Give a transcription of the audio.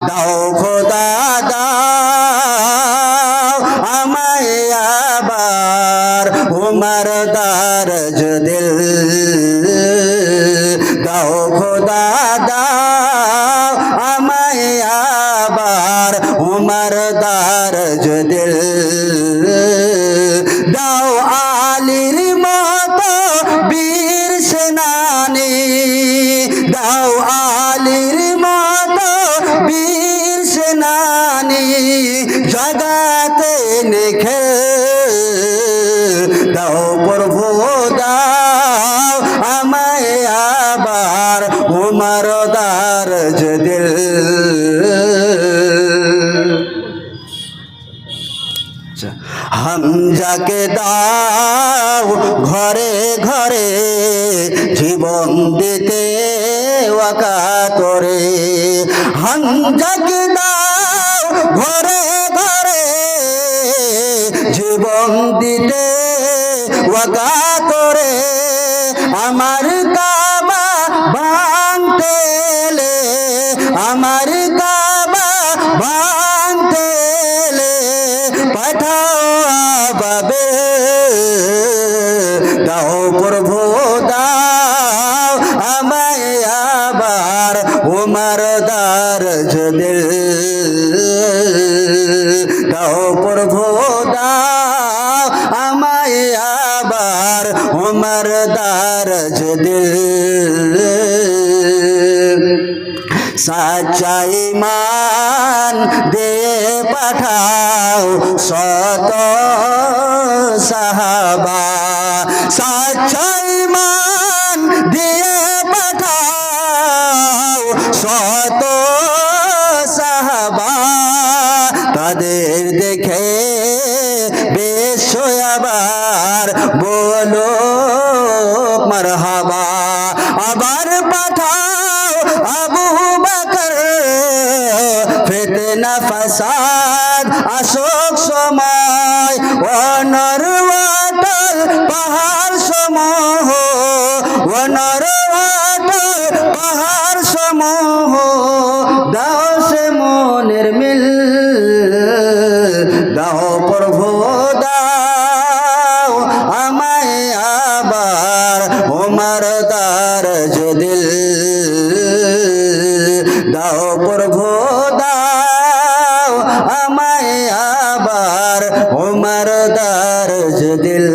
দাও খোদা, দাও আমায় আবার উমর দারজ দিল। দাও খোদা, দাও আমায় আবার উমর দারজ দিল। দাও আলির মতো বীর সেনানি, দাও আলির বীর সেনানি জগাতে নিখে। দাও প্রভু, দাও আমায় আবার উমর দারজ দিল। হামজাকে দাও ঘরে ঘরে, জীবন দিতে ওয়াকা ওয়াকাতরে হামজাকে দাও ঘরে ঘরে, জীবন দিতে ওয়াকাতরে আমার কাবা ভাঙতে আমার কাবা ভাঙতে পাঠাও বাবে দাও আবার উমর দার দিল দাও প্রভু দাও আমায় আবার উমর দার দিল সাচাই মান দে পাঠাও শত সাহাবা। আবার বলো, মারহাবা। আবার পাঠাও আবু বকর। ফিতনা, ফাসাদ অশোক সময়, অনর ওয়াটল পাহাড় সমূহ, অনর ওয়াটল পাহাড় সমূহ। দাও সে মনের মিল, দাও প্রভু, দাও উমর তার দিল দাও প্রভু দাও আমায় আবার। তোমার তার দিল